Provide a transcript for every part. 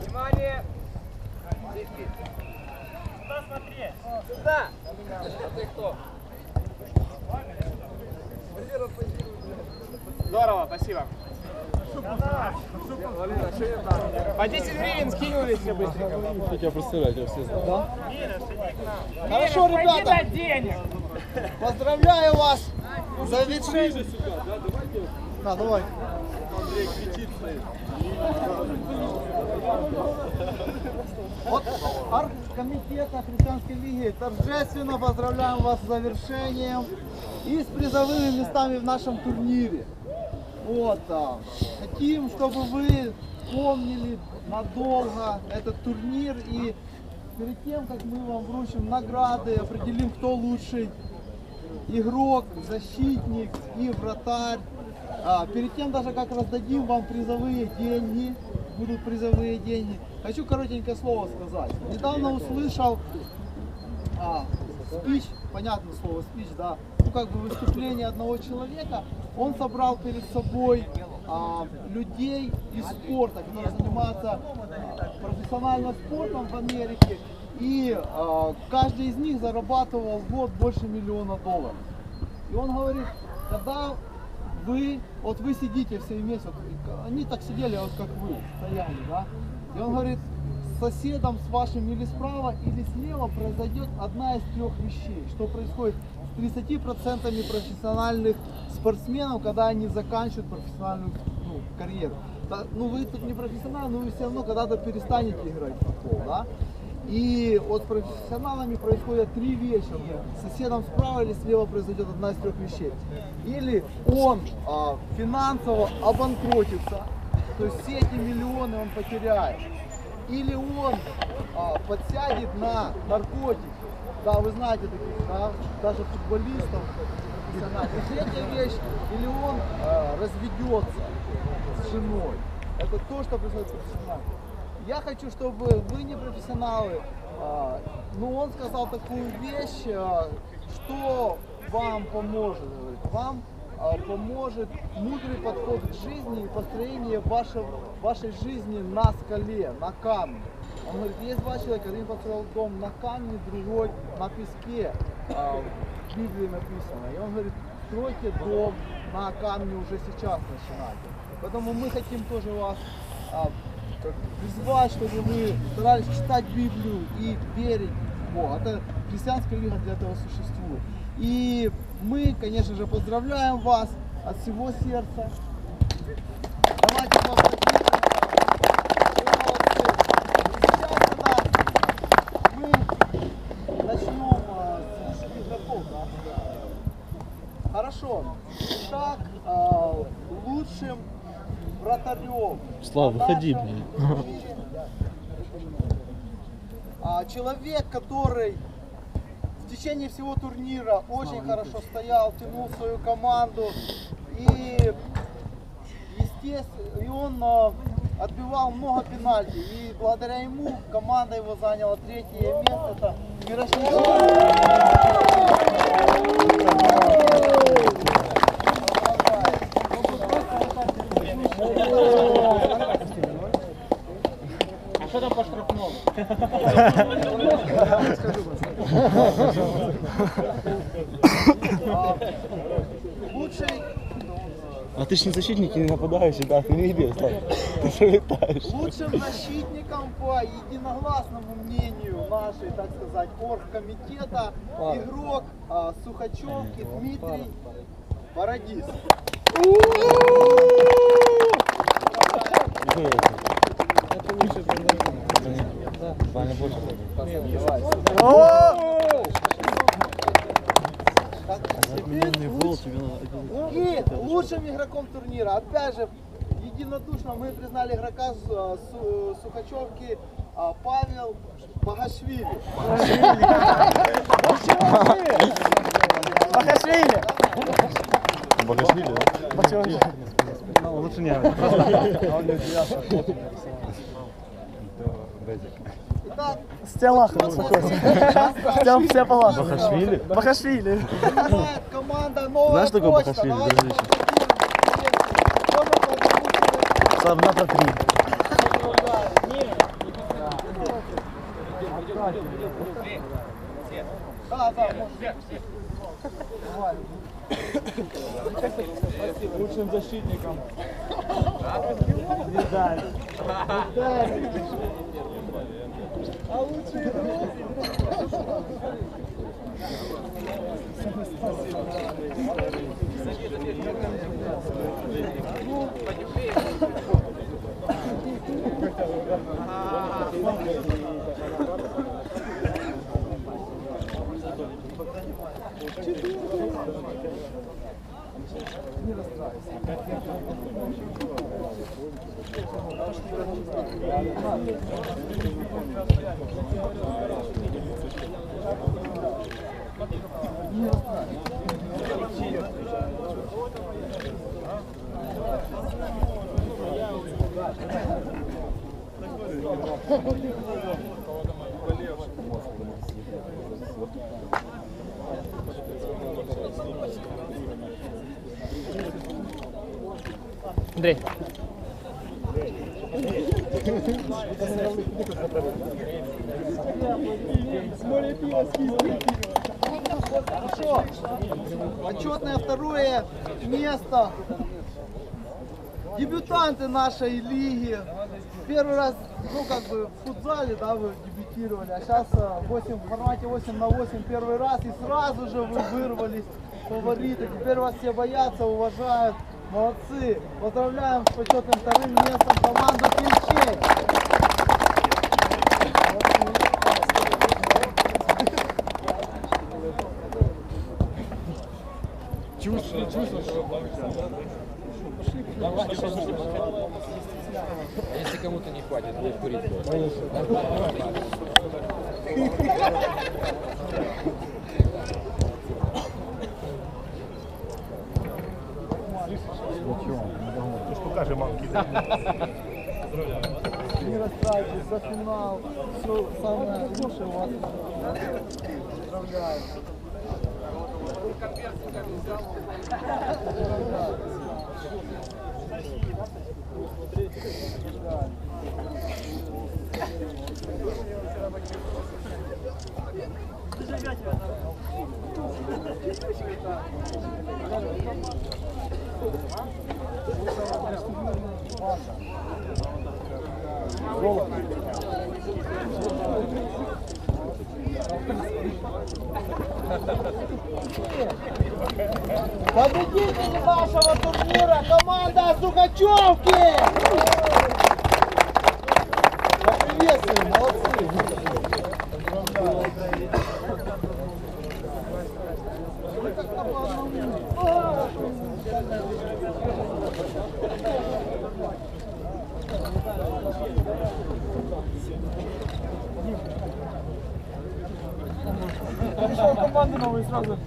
Внимание! Сюда! А ты кто? Здорово, спасибо. По 10 гривен скинули все быстренько. Я представляю, я все знаю. Хорошо, Пойди ребята, денег. поздравляю вас за завершение. Да, давай. От оргкомитета Христианской лиги торжественно поздравляем вас с завершением и с призовыми местами в нашем турнире. Вот, а, хотим, чтобы вы помнили надолго этот турнир и перед тем, как мы вам вручим награды, определим, кто лучший игрок, защитник и вратарь. А, перед тем даже как раздадим вам призовые деньги, будут призовые деньги, хочу коротенькое слово сказать. Недавно услышал а, спич, понятное слово спич, да, ну как бы выступление одного человека, он собрал перед собой а, людей из спорта, которые занимаются а, профессиональным спортом в Америке, и а, каждый из них зарабатывал в год больше миллиона долларов. И он говорит, когда вы, вот вы сидите все вместе, вот, они так сидели, вот как вы, стояли, да, и он говорит, с соседом с вашим или справа, или слева произойдет одна из трех вещей, что происходит 30% профессиональных спортсменов, когда они заканчивают профессиональную ну, карьеру. Да, ну вы тут не профессионал, но вы все равно когда-то перестанете играть в футбол, да? И вот с профессионалами происходят три вещи. Соседом справа или слева произойдет одна из трех вещей. Или он а, финансово обанкротится, то есть все эти миллионы он потеряет. Или он а, подсядет на наркотики. Да, вы знаете таких, да, даже футболистов. И третья вещь, или он а, разведется с женой. Это то, что происходит профессионально. Я хочу, чтобы вы не профессионалы, а, но он сказал такую вещь, а, что вам поможет. Вам поможет мудрый подход к жизни и построение вашего, вашей жизни на скале, на камне. Он говорит, есть два человека, один построил дом на камне, другой на песке. А, в Библии написано. И он говорит, стройте дом на камне уже сейчас начинайте. Поэтому мы хотим тоже вас а, призвать, чтобы вы старались читать Библию и верить в Бога. Это христианская лига для этого существует. И мы, конечно же, поздравляем вас от всего сердца. Давайте поаплодируем. Вы молодцы. И сейчас у нас мы начнем а, с игроков, да? Хорошо. Итак, а, лучшим Слава, выходи, блин. а, человек, который в течение всего турнира очень хорошо стоял, тянул свою команду и естественно, и он а, отбивал много пенальти. И благодаря ему команда его заняла третье место. Это Мирошниченко. А что там по штрафному? А, Лучший А ты ж не защитник и не нападающий, да, ты не иди. Ты. Лучшим защитником по единогласному мнению нашей, так сказать, оргкомитета игрок а, Сухачевки Дмитрий Бородис. Больше. И лучшим игроком турнира, опять же, единодушно мы признали игрока с- Су- Сухачевки а, Павел Багашвили. Бахашвили! Богашвили, Лучше не. Итак, Стелах Хотел все палаты. Бахашвили? Бахашвили. Знает команда новая Знаешь, такое почта. Бахашвили, дружище? Одна по три. Да, да. Лучшим защитником. Медаль. А лучший друг? Андрей. Хорошо. Почетное второе место. Дебютанты нашей лиги. Первый раз, ну как бы в футзале, да, вы дебютировали, а сейчас 8, в формате 8 на 8 первый раз и сразу же вы вырвались фавориты. Теперь вас все боятся, уважают. Молодцы. Поздравляем с почетным вторым местом команду Клещей. Если кому-то не хватит, будет курить. Не расстраивайтесь за финал. Все самое лучшее у вас. Поздравляю. Победитель нашего турнира команда Сухачевки! Поприветствуем, молодцы! Пришел команды новые сразу.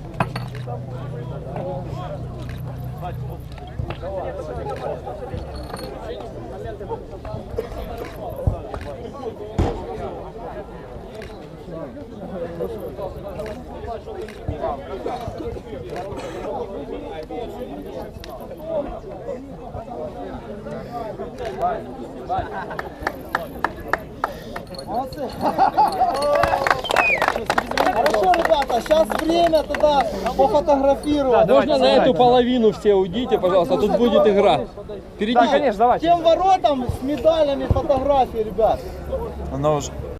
Молодцы! Хорошо, ребята, сейчас время тогда пофотографировать. Можно на эту половину все уйдите, пожалуйста, тут будет игра. Впереди Да, конечно, давайте. Тем воротам с медалями фотографии, ребят. Она уже.